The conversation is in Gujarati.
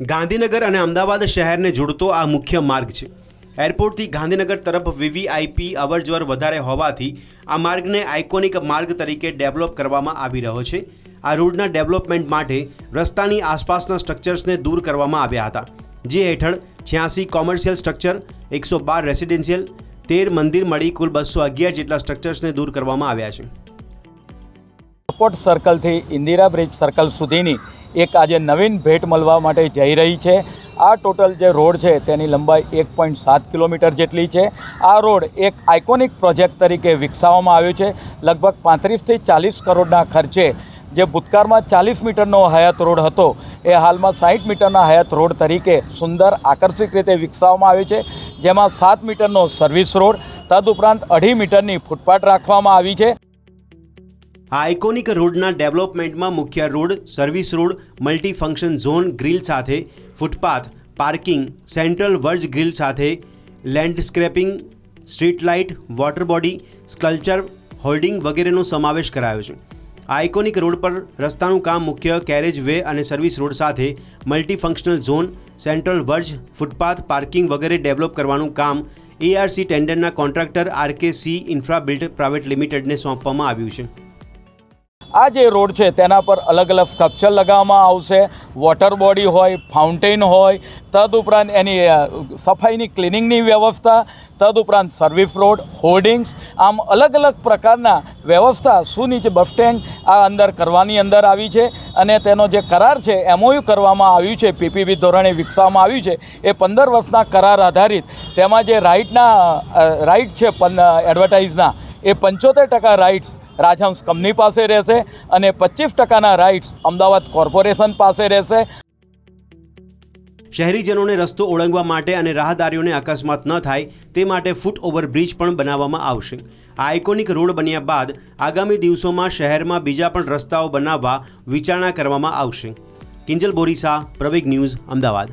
ગાંધીનગર અને અમદાવાદ શહેરને જોડતો આ મુખ્ય માર્ગ છે. એરપોર્ટથી ગાંધીનગર તરફ વીવીઆઈપી અવરજવર વધારે હોવાથી આ માર્ગને આઇકોનિક માર્ગ તરીકે ડેવલપ કરવામાં આવી રહ્યો છે. આ રોડના ડેવલપમેન્ટ માટે રસ્તાની આસપાસના સ્ટ્રક્ચર્સને દૂર કરવામાં આવ્યા હતા. જે હેઠળ છ્યાસી કોમર્શિયલ સ્ટ્રક્ચર, એકસો બાર રેસિડેન્શિયલ, તેર મંદિર મળી કુલ બસો અગિયાર જેટલા સ્ટ્રક્ચર્સને દૂર કરવામાં આવ્યા છે. એરપોર્ટ સર્કલથી ઇન્દિરા બ્રિજ સર્કલ સુધીની એક આજે નવીન ભેટ મળવા માટે જઈ રહી છે. આ ટોટલ જે રોડ છે તેની લંબાઈ એક પોઈન્ટ સાત કિલોમીટર જેટલી છે. આ રોડ એક આઇકોનિક પ્રોજેક્ટ તરીકે વિકસાવવામાં આવ્યો છે. લગભગ પાંત્રીસથી ચાલીસ કરોડના ખર્ચે જે ભૂતકાળમાં ચાલીસ મીટરનો હયાત રોડ હતો, એ હાલમાં સાહીઠ મીટરના હયાત રોડ તરીકે સુંદર આકર્ષક રીતે વિકસાવવામાં આવ્યો છે. જેમાં સાત મીટરનો સર્વિસ રોડ, તદુપરાંત અઢી મીટરની ફૂટપાથ રાખવામાં આવી છે. આ આઇકોનિક રોડના ડેવલપમેન્ટમાં મુખ્ય road service road multifunction zone grill સાથે footpath parking central verge grill સાથે landscaping street light water body sculpture hoarding વગેરેનો સમાવેશ કરાયો છે. આ આઇકોનિક રોડ પર રસ્તાનું કામ મુખ્ય કેરેજ વે અને સર્વિસ રોડ સાથે multifunctional zone central verge footpath parking વગેરે ડેવલપ કરવાનું કામ ARC ટેન્ડરના contractor RKC infra build private લિમિટેડને સોંપવામાં આવ્યું છે. આ જે રોડ છે તેના પર અલગ અલગ સ્કલ્પચર લગાવવામાં આવશે. વોટર બોડી હોય ફાઉન્ટેન હોય, તદુપરાંત એની સફાઈની ક્લિનિંગની વ્યવસ્થા, તદુપરાંત સર્વિસ રોડ હોર્ડિંગ્સ આમ અલગ અલગ પ્રકારના વ્યવસ્થા સુનીચ બસ સ્ટેન્ડ આ અંદર કરવાની અંદર આવી છે અને તેનો જે કરાર છે એમઓયુ કરવામાં આવ્યું છે પીપીબી ધોરણે વિકસાવવામાં આવ્યું છે, એ પંદર વર્ષના કરાર આધારિત. તેમાં જે રાઇટના રાઇટ છે એડવર્ટાઇઝના એ પંચોતેર ટકા રાઇટ્સ રાજહંસ કંપની પાસે રહેશે અને પચીસ ટકાના રાઇટ્સ અમદાવાદ કોર્પોરેશન પાસે રહેશે. શહેરીજનોને રસ્તો ઓળંગવા માટે અને રાહદારીઓને અકસ્માત ન થાય તે માટે ફૂટ ઓવરબ્રિજ પણ બનાવવામાં આવશે. આ આઇકોનિક રોડ બન્યા બાદ આગામી દિવસોમાં શહેરમાં બીજા પણ રસ્તાઓ બનાવવા વિચારણા કરવામાં આવશે. કિંજલ બોરીસા પ્રવેગ ન્યૂઝ, અમદાવાદ.